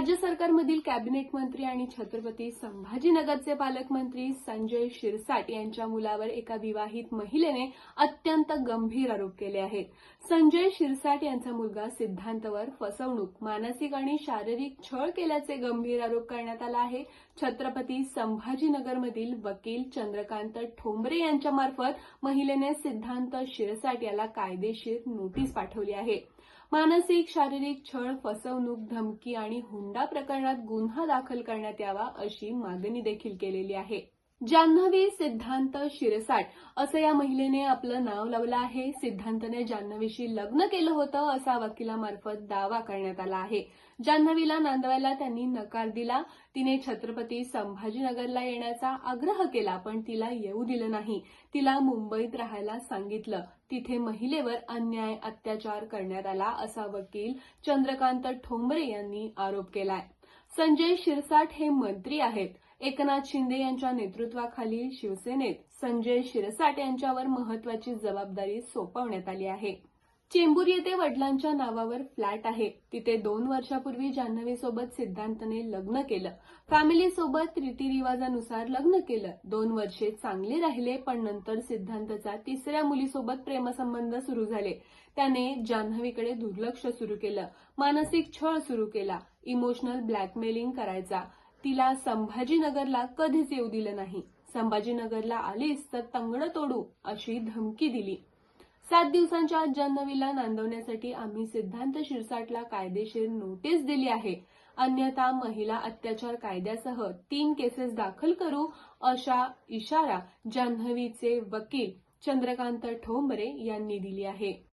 राज्य सरकारमधील कॅबिनेट मंत्री आणि छत्रपती संभाजीनगरचे पालकमंत्री संजय शिरसाट यांच्या मुलावर एका विवाहित महिलेने अत्यंत गंभीर आरोप केले आहेत. संजय शिरसाट यांचा मुलगा सिद्धांतवर फसवणूक मानसिक आणि शारीरिक छळ केल्याचे गंभीर आरोप करण्यात आला आहे. छत्रपती संभाजीनगरमधील वकील चंद्रकांत ठोंबरे यांच्यामार्फत महिलेने सिद्धांत शिरसाट याला कायदेशीर नोटीस पाठवली आहे. मानसिक शारीरिक छळ फसवणूक धमकी आणि हुंडा प्रकरणात गुन्हा दाखल करण्यात यावा अशी मागणी देखील केलेली आहे. जान्हवी सिद्धांत शिरसाट असं या महिलेने आपलं नाव लावलं आहे. सिद्धांतने जान्हवीशी लग्न केलं होतं असा वकिलामार्फत दावा करण्यात आला आहे. जान्हवीला नांदवायला त्यांनी नकार दिला. तिने छत्रपती संभाजीनगरला येण्याचा आग्रह केला पण तिला येऊ दिलं नाही. तिला मुंबईत राहायला सांगितलं. तिथे महिलेवर अन्याय अत्याचार करण्यात आला असा वकील चंद्रकांत ठोंबरे यांनी आरोप केलाय. संजय शिरसाट हे मंत्री आहेत. एकनाथ शिंदे यांच्या नेतृत्वाखालील शिवसेनेत संजय शिरसाट यांच्यावर महत्वाची जबाबदारी सोपवण्यात आली आहे. चेंबूर येथे वडिलांच्या नावावर फ्लॅट आहे. तिथे दोन वर्षापूर्वी जान्हवीसोबत सिद्धांतने लग्न केलं. फॅमिलीसोबत रीतिरिवाजानुसार लग्न केलं. दोन वर्षे चांगले राहिले पण नंतर सिद्धांतचा तिसऱ्या मुलीसोबत प्रेमसंबंध सुरू झाले. त्याने जान्हवीकडे दुर्लक्ष सुरू केलं. मानसिक छळ सुरू केला. इमोशनल ब्लॅकमेलिंग करायचा. तिला संभाजीनगरला कधीच येऊ दिलं नाही. संभाजीनगरला आलीस तर तंगड तोडू अशी धमकी दिली. सात दिवसांच्या आत जान्हवीला नांदवण्यासाठी आम्ही सिद्धांत शिरसाटला कायदेशीर नोटीस दिली आहे. अन्यथा महिला अत्याचार कायद्यासह तीन केसेस दाखल करू अशा इशारा जान्हवीचे वकील चंद्रकांत ठोंबरे यांनी दिली आहे.